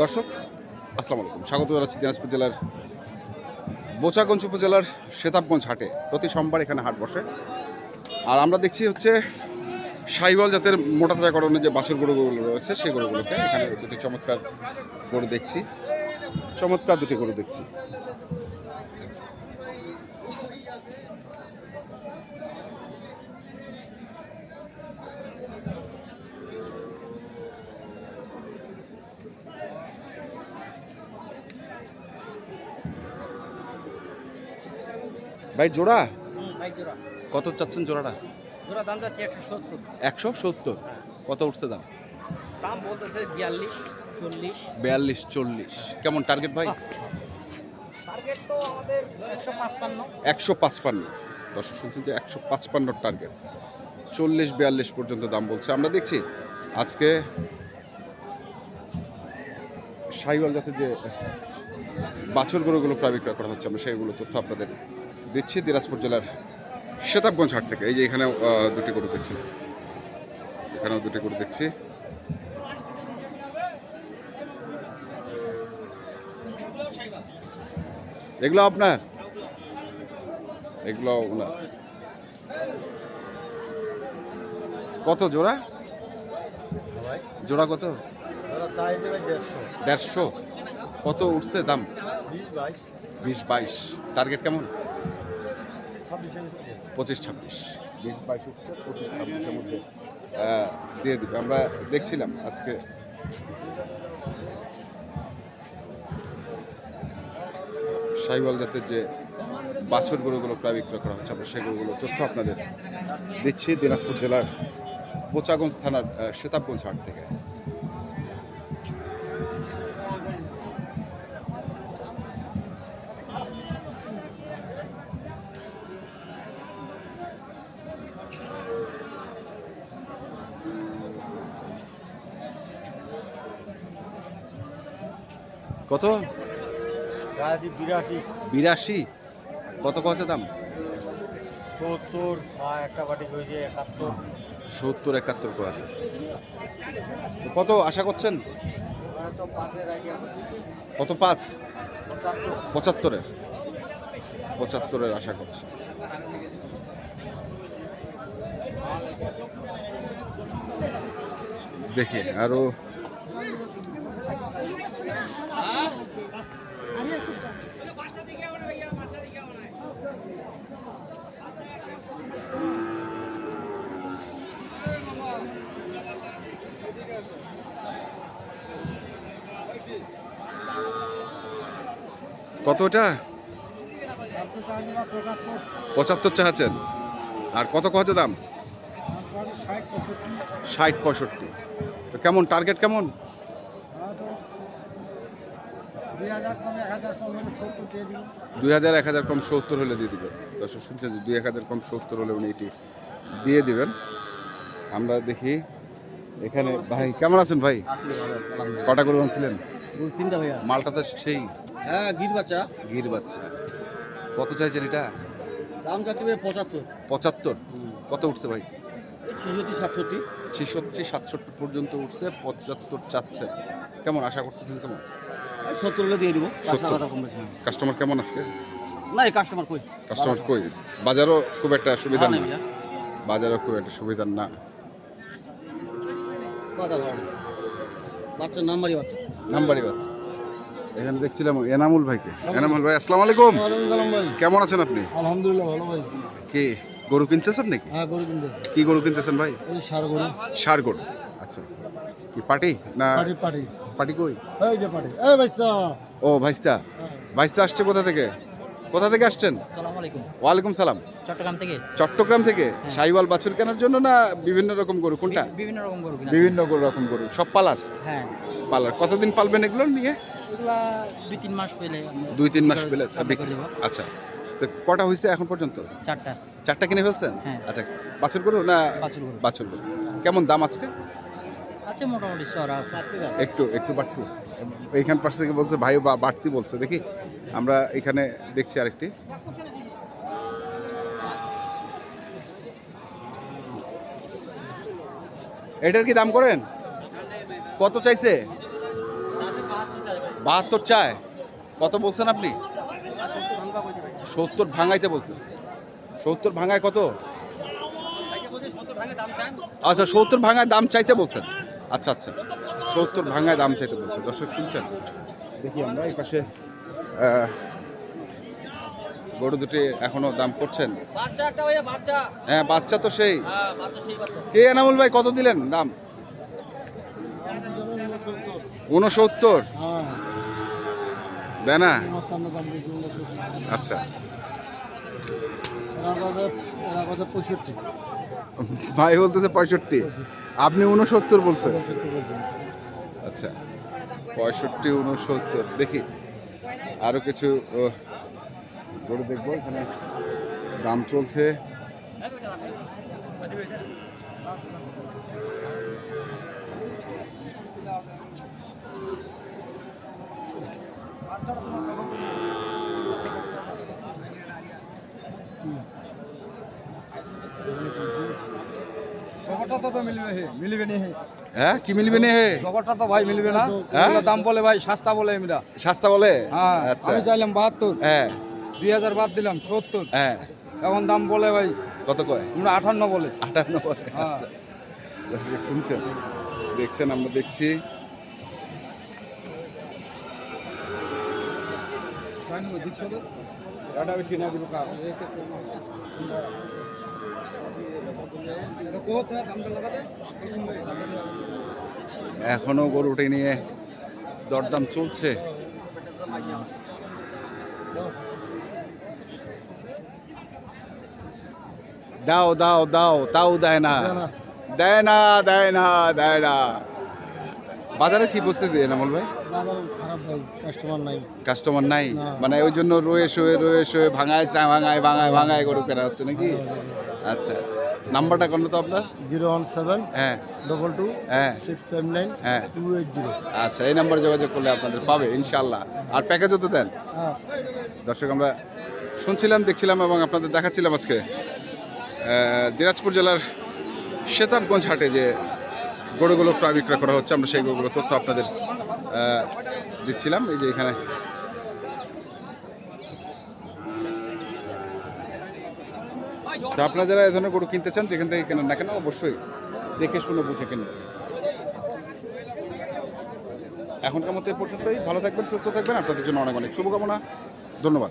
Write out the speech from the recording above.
দর্শক, আসসালামু আলাইকুম। স্বাগত জানাচ্ছি দিনাজপুর জেলার বোচাগঞ্জ উপজেলার সেতাবগঞ্জ হাটে। প্রতি সোমবার এখানে হাট বসে। আর আমরা দেখছি হচ্ছে সাইওয়াল জাতের মোটা তাজাকরণের যে বাছুর গরুগুলো রয়েছে, সেই গরুগুলোকে এখানে দুটি চমৎকার গরু দেখছি। চমৎকার দুটি গরু দেখছি। ভাই জোড়া? ভাই জোড়া। কত চাচ্ছেন জোড়াটা? জোড়া দাম যাচ্ছে একশো সত্তর। একশো সত্তর? কত উঠছে দাম? দাম বলতেছে বিয়াল্লিশ চল্লিশ। বিয়াল্লিশ চল্লিশ। কেমন টার্গেট ভাই? টার্গেট তো আমাদের একশো পাঁচপান্ন। একশো পাঁচপান্ন। দর্শক শুনছেন যে একশো পাঁচপান্নর টার্গেট চল্লিশ বিয়াল্লিশ পর্যন্ত দাম বলছে। আমরা দেখছি আজকে সাইওয়াল জাতের যে বাছুর গরুগুলো প্রায় বিক্রয় করা হচ্ছে আমরা সেইগুলো তথ্য আপনাদের দিচ্ছি দিনাজপুর জেলার সেতাবগঞ্জ হাট থেকে। এই যে এখানেও দুটি গরু দেখছি। এখানেও দুটি গরু দেখছি। এগুলো আপনার? এগুলো ওনার। কত জোড়া? জোড়া কত? দেড়শো। কত উঠছে দাম? বিশ বাইশ। টার্গেট কেমন? পঁচিশ ছাব্বিশ। বিশ বাইশ উঠছে পঁচিশ ছাব্বিশের মধ্যে দিয়ে দিবে। আমরা দেখছিলাম আজকে। সাইওয়াল জাতের যে বাছর গরুগুলো প্রায় বিক্রয় করা হচ্ছে আমরা সেই গরুগুলো তথ্য আপনাদের দিচ্ছি। দিনাজপুর জেলার বোচাগঞ্জ থানার সেতাবগঞ্জ হাট থেকে। কত? বিরাশি। কত কত দাম? সত্তর। একটা বাটি একাত্তর। সত্তর একাত্তর করে আছে কত আশা করছেন? কত পাঁচ? পঁচাত্তরের। পঁচাত্তরের আশা করছি। দেখি আরও কত ওটা পঁচাত্তর চাচ্ছেন আর কত কত দাম? ষাট পঁয়ষট্টি। তো কেমন টার্গেট কেমন? দুই হাজার এক হাজার কম সত্তর হলে দিয়ে দিবেন। দর্শক শুনছেন যে দুই এক হাজার কম সত্তর হলে উনি এটি দিয়ে দিবেন। আমরা দেখি এখানে ভাই কেমন আছেন ভাই? কটা করে আনছিলেন? তিনটা ভাইয়া। মালটা তো সেই হ্যাঁ গির বাচ্চা। গির বাচ্চা। কত চাইছেন এটা? দাম যাচ্ছে ভাই পঁচাত্তর। পঁচাত্তর? কত উঠছে ভাই? ছিষট্টি সাতষট্টি। ছেষট্টি সাতষট্টি পর্যন্ত উঠছে পঁচাত্তর চাচ্ছে। কেমন আশা করতেছেন কেমন? সত্তর হলে দিয়ে দিব। সত্তর। কাস্টমার কেমন আজকে? না এই কাস্টমার কই? কাস্টমার কই? বাজারও খুব একটা সুবিধা না। নেই বাজারও খুব একটা সুবিধা না। বাজার ভালো না। বাচ্চার নাম্বারই বাচ্চা। নাম্বারই বাচ্চা। এখানে দেখছিলাম এনামুল ভাইকে। এনামুল। ভাই আসসালামু আলাইকুম। ভাই। কেমন আছেন আপনি? আলহামদুলিল্লাহ ভালো ভাই। কি গরু কিনতেছেন নাকি? হ্যাঁ গরু কিনতেছি। কি গরু কিনতেছেন ভাই? সার গরু। সার গরু। আচ্ছা। কি পাটি না পাটি কই? এই যে পাটি এই ভাইসা ও ভাইস্তা। ভাইস্তা আসছে কোথা থেকে? কোথা থেকে আসছেন? ওয়ালাইকুম সালাম। চট্টগ্রাম থেকে। চট্টগ্রাম থেকে? সাইওয়াল বাছুর কেনার জন্য না বিভিন্ন রকম গরু? কোনটা? বিভিন্ন রকম গরু বিভিন্ন রকম গরু। সব পালার? হ্যাঁ। পালার। কতদিন পালবেন এগুলো নিয়ে? দুই তিন মাস পেলে দুই তিন মাস পেলে। আচ্ছা। তো কটা হয়েছে এখন পর্যন্ত? চারটা। চারটা কিনে ফেলছেন? হ্যাঁ। আচ্ছা। বাছুর গরু না বাছুর গরু। বাছুর গরু? কেমন দাম আজকে? আছে মোটামুটি আছে। একটু একটু বাড়তি। এইখান পাশ থেকে বলছে, ভাই, বা- বাড়তি বলছে। দেখি, আমরা এখানে দেখছি আরেকটি। এটার কি দাম করেন? কত চাইছে? বাহাত্তর চায়। কত বলছেন আপনি? সত্তর ভাঙাইতে বলছেন সত্তর ভাঙায় কত? আচ্ছা সত্তর ভাঙায় দাম চাইতে বলছেন। আচ্ছা আচ্ছা। সত্তর ভাঙায় দাম চাইতে বলছেন দর্শক শুনছেন? দেখি আমরা এই পাশে গরু দুটি এখনও দাম করছেন। বাচ্চা একটা ভাইয়া বাচ্চা। হ্যাঁ বাচ্চা তো সেই। হ্যাঁ বাচ্চা কে এনামুল ভাই কত দিলেন দাম? উনসত্তর হ্যাঁ দেয় না আচ্ছা ভাই বলতেছে পঁয়ষট্টি। আপনি উনসত্তর বলছেন। আচ্ছা পঁয়ষট্টি উনসত্তর দেখি। আরও কিছু গরু দেখব এখানে। দাম চলছে। জগরটা তো মিলবে হে? মিলবে নি হে? হ্যাঁ কি মিলবে না হে? জগরটা তো ভাই মিলবে না। হ্যাঁ? এগুলো দাম বলে ভাই সস্তা বলে এমরা। সস্তা বলে? হ্যাঁ আচ্ছা। আমি চাইলাম বাহাত্তর। হ্যাঁ। দুই হাজার বাদ দিলাম সত্তর। হ্যাঁ। এখন দাম বলে ভাই? কত কয়? আমরা আঠান্ন বলে। আটান্ন বলে হ্যাঁ। আচ্ছা। শুনছেন দেখছেন আমরা দেখছি। এখনও গরুটি নিয়ে দরদাম চলছে। দাও দাও দাও তাও দেয় না। দেয় না। দেয় না দেয় না বাজারে কি দিয়ে নামল ভাই? কাস্টমার নাই। কাস্টমার নাই? মানে ওই জন্য রয়ে শোয়ে রয়ে শোয়ে ভাঙায় চা ভাঙায় ভাঙায় ভাঙায় গরু কেনা হচ্ছে নাকি? আচ্ছা। নাম্বারটা কোন তো আপনার? জিরো ওয়ান সেভেন হ্যাঁ। ডবল টু হ্যাঁ। সিক্স ফাইভ নাইন হ্যাঁ। Two eight zero. আচ্ছা এই নাম্বারে যোগাযোগ করলে আপনাদের পাবে ইনশাল্লাহ আর প্যাকেজও তো দেন। হ্যাঁ। দর্শক আমরা শুনছিলাম দেখছিলাম এবং আপনাদের দেখাচ্ছিলাম আজকে দিনাজপুর জেলার শেতাবগঞ্জ হাটে যে গরুগুলো প্রায় বিক্রয় করা হচ্ছে আমরা সেই গরুগুলো তথ্য আপনাদের দিচ্ছিলাম। এই যে এখানে তো আপনারা যারা এই ধরনের গরু কিনতে চান, যেখান থেকে কেনেন না কেন, অবশ্যই দেখে শুনে বুঝে কিনবেন এখনকার মতো এ পর্যন্তই। ভালো থাকবেন, সুস্থ থাকবেন। আপনাদের জন্য অনেক অনেক শুভকামনা। ধন্যবাদ।